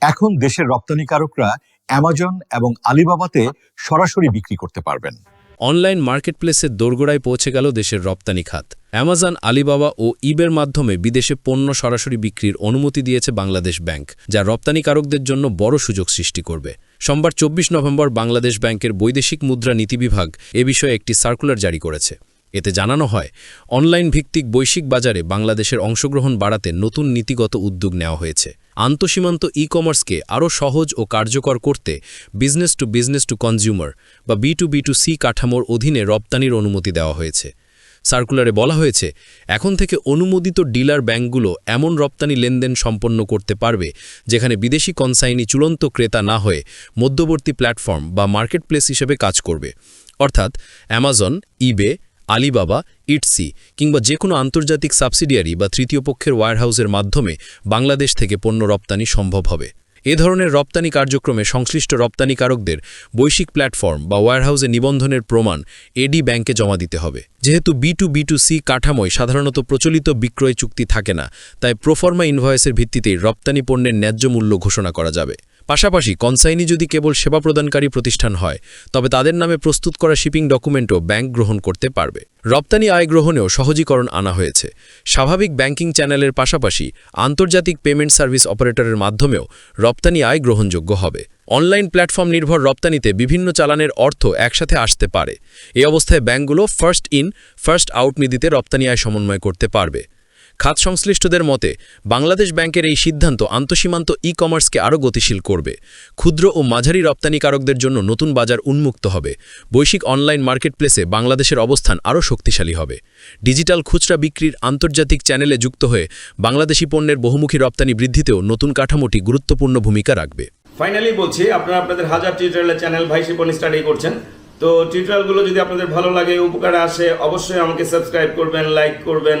এখন দেশের রপ্তানিকারকরা অ্যামাজন এবং আলিবাবাতে সরাসরি বিক্রি করতে পারবেন। অনলাইন মার্কেটপ্লেসের দোরগোড়ায় পৌঁছে গেল দেশের রপ্তানি খাত। অ্যামাজন আলিবাবা ও ইবের মাধ্যমে বিদেশে পণ্য সরাসরি বিক্রির অনুমতি দিয়েছে বাংলাদেশ ব্যাংক, যা রপ্তানিকারকদের জন্য বড় সুযোগ সৃষ্টি করবে। সোমবার চব্বিশ নভেম্বর বাংলাদেশ ব্যাংকের বৈদেশিক মুদ্রা নীতি বিভাগ এ বিষয়ে একটি সার্কুলার জারি করেছে। এতে জানানো হয় অনলাইন ভিত্তিক বৈশ্বিক বাজারে বাংলাদেশের অংশগ্রহণ বাড়াতে নতুন নীতিগত উদ্যোগ নেওয়া হয়েছে। আন্তঃসীমান্ত ই কমার্সকে আরও সহজ ও কার্যকর করতে business to business to consumer বা B to B to C কাঠামোর অধীনে রপ্তানির অনুমতি দেওয়া হয়েছে। সার্কুলারে বলা হয়েছে, এখন থেকে অনুমোদিত ডিলার ব্যাংকগুলো এমন রপ্তানি লেনদেন সম্পন্ন করতে পারবে যেখানে বিদেশি কনসাইনি চূড়ান্ত ক্রেতা না হয়ে মধ্যবর্তী প্ল্যাটফর্ম বা মার্কেটপ্লেস হিসেবে কাজ করবে। অর্থাৎ অ্যামাজন ইবে আলিবাবা, ইটসি কিংবা যে কোনো আন্তর্জাতিক সাবসিডিয়ারি বা তৃতীয় পক্ষের ওয়ারহাউসের মাধ্যমে বাংলাদেশ থেকে পণ্য রপ্তানি সম্ভব হবে। এ ধরনের রপ্তানি কার্যক্রমে সংশ্লিষ্ট রপ্তানিকারকদের বৈশ্বিক প্ল্যাটফর্ম বা ওয়্যারহাউসে নিবন্ধনের প্রমাণ এডি ব্যাংকে জমা দিতে হবে। যেহেতু B to B to C কাঠামোয় সাধারণত প্রচলিত বিক্রয় চুক্তি থাকে না, তাই প্রোফর্মা ইনভয়েসের ভিত্তিতেই রপ্তানি পণ্যের ন্যায্য মূল্য ঘোষণা করা যাবে। পাশাপাশি কনসাইনি যদি কেবল সেবা প্রদানকারী প্রতিষ্ঠান হয়, তবে তাদের নামে প্রস্তুত করা শিপিং ডকুমেন্টও ব্যাংক গ্রহণ করতে পারবে। রপ্তানি আয় গ্রহণেও সহজীকরণ আনা হয়েছে। স্বাভাবিক ব্যাংকিং চ্যানেলের পাশাপাশি আন্তর্জাতিক পেমেন্ট সার্ভিস অপারেটরের মাধ্যমেও রপ্তানি আয় গ্রহণযোগ্য হবে। অনলাইন প্ল্যাটফর্ম নির্ভর রপ্তানিতে বিভিন্ন চালানের অর্থ একসাথে আসতে পারে। এ অবস্থায় ব্যাংকগুলো ফার্স্ট ইন, ফার্স্ট আউট নীতিতে রপ্তানি আয় সমন্বয় করতে পারবে। খাত সংশ্লিষ্টদের মতে, বাংলাদেশ ব্যাংকের এই সিদ্ধান্ত আন্তঃসীমান্ত ই কমার্সকে আরও গতিশীল করবে। ক্ষুদ্র ও মাঝারি রপ্তানিকারকদের জন্য নতুন বাজার উন্মুক্ত হবে। বৈশ্বিক অনলাইন মার্কেটপ্লেসে বাংলাদেশের অবস্থান আরও শক্তিশালী হবে। ডিজিটাল খুচরা বিক্রির আন্তর্জাতিক চ্যানেলে যুক্ত হয়ে বাংলাদেশি পণ্যের বহুমুখী রপ্তানি বৃদ্ধিতেও নতুন কাঠামোটি গুরুত্বপূর্ণ ভূমিকা রাখবে। ফাইনালি বলছি, আপনারা আপনাদের হাজার টিউটোরিয়ালের চ্যানেল ভাই শিপন স্টাডি করছেন। তো টিউটোরিয়ালগুলো যদি আপনাদের ভালো লাগে, উপকারে আসে, অবশ্যই আমাকে সাবস্ক্রাইব করবেন লাইক করবেন।